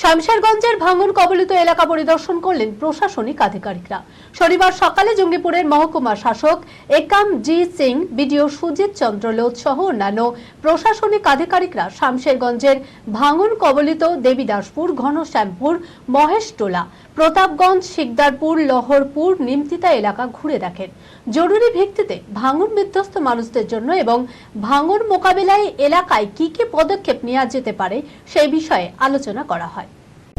শামশেরগঞ্জের ভাঙন কবলিত এলাকা পরিদর্শন করলেন প্রশাসনিক আধিকারিকরা। শনিবার সকালে জঙ্গিপুরের মহকুমা শাসক একাম জি সিং, বিডিও সুজিত চন্দ্র লোধ সহ অন্যান্য প্রশাসনিক আধিকারিকরা শামশেরগঞ্জের ভাঙন কবলিত দেবীদাসপুর, ঘনশ্যামপুর, মহেশটোলা, প্রতাপগঞ্জ, শিকদারপুর, লহরপুর, নিমতিতা এলাকা ঘুরে দেখেন। জরুরি ভিত্তিতে ভাঙন বিধ্বস্ত মানুষদের জন্য এবং ভাঙন মোকাবিলায় এলাকায় কি কি পদক্ষেপ নেওয়া যেতে পারে সেই বিষয়ে আলোচনা করা হয়।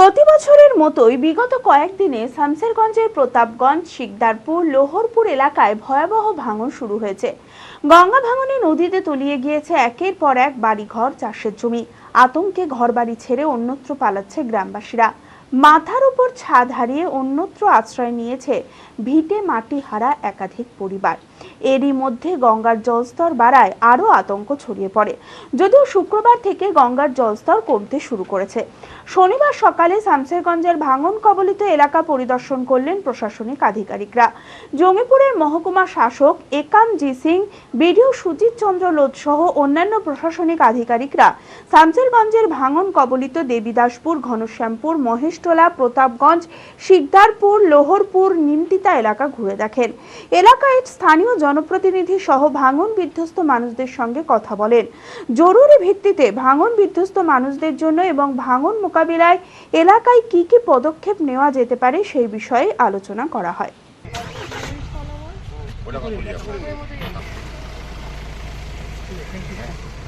প্রতি বছরের মতোই বিগত কয়েকদিনে শামসেরগঞ্জের প্রতাপগঞ্জ, শিকদারপুর, লোহরপুর এলাকায় ভয়াবহ ভাঙন শুরু হয়েছে। গঙ্গা ভাঙনে নদীতে তলিয়ে গিয়েছে একের পর এক বাড়িঘর, চাষের জমি। আতঙ্কে ঘরবাড়ি ছেড়ে অন্যত্র পালাচ্ছে গ্রামবাসীরা। মাথার উপর ছাদ হারিয়ে অন্যত্র আশ্রয় নিয়েছে ভিটে মাটি হারা একাধিক পরিবার। এরই মধ্যে গঙ্গার জলস্তর বাড়ায় আরও আতঙ্ক ছড়িয়ে পড়ে। যদিও শুক্রবার থেকে গঙ্গার জলস্তর কমতে শুরু করেছে। শনিবার সকালে শামসেরগঞ্জের ভাঙন কবলিত এলাকা পরিদর্শন করলেন প্রশাসনিক আধিকারিকরা। জঙ্গিপুরের মহকুমা শাসক একাম জি সিং, বিডিও সুজিত চন্দ্র লোধ সহ অন্যান্য প্রশাসনিক আধিকারিকরা শামসেরগঞ্জের ভাঙন কবলিত দেবীদাসপুর, ঘনশ্যামপুর মহেশটোলা প্রতাপগঞ্জ, শিকদারপুর, লোহরপুর, নিমতিতা এলাকা ঘুরে দেখেন। এলাকায় স্থানীয় জনপ্রতিনিধি সহ ভাঙন বিধ্বস্ত মানুষদের সঙ্গে কথা বলেন। জরুরি ভিত্তিতে ভাঙন বিধ্বস্ত মানুষদের জন্য এবং ভাঙন মোকাবিলায় এলাকায় কি কি পদক্ষেপ নেওয়া যেতে পারে সেই বিষয়ে আলোচনা করা হয়। এও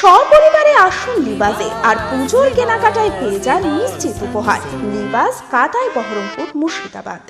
সপরিবারে আসুন লিবাজে আর পুজোর কেনাকাটায় পেয়ে যান নিশ্চিত উপহার। লিবাস কাটায় বহরমপুর মুর্শিদাবাদ।